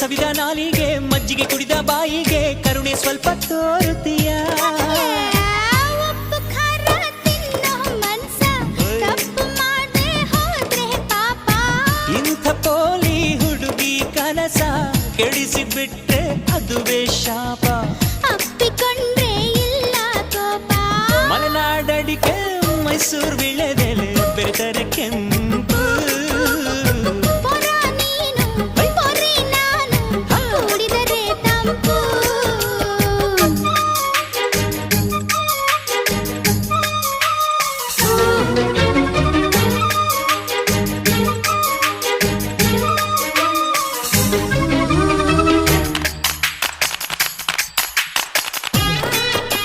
ನಾಲಿಗೆ, ಮಜ್ಜಿಗೆ ಕುಡಿದ ಬಾಯಿಗೆ, ಕರುಣೆ ಸ್ವಲ್ಪ ತೋರುತ್ತೀಯ? ಇಂಥ ಪೋಲಿ ಹುಡುಗಿ ಕನಸ ಕೆಡಿಸಿಬಿಟ್ರೆ ಅದುವೇ ಶಾಪ. ಅಪ್ಪಿಕೊಂಡ್ರೆ ಇಲ್ಲ ಕೋಪ ಮಲೆನಾಡಡಿಕೆ ಮೈಸೂರು ವಿಳೆದೆಲೆ ಬೆರೆತರೆ ಕೆಮ್ಮು.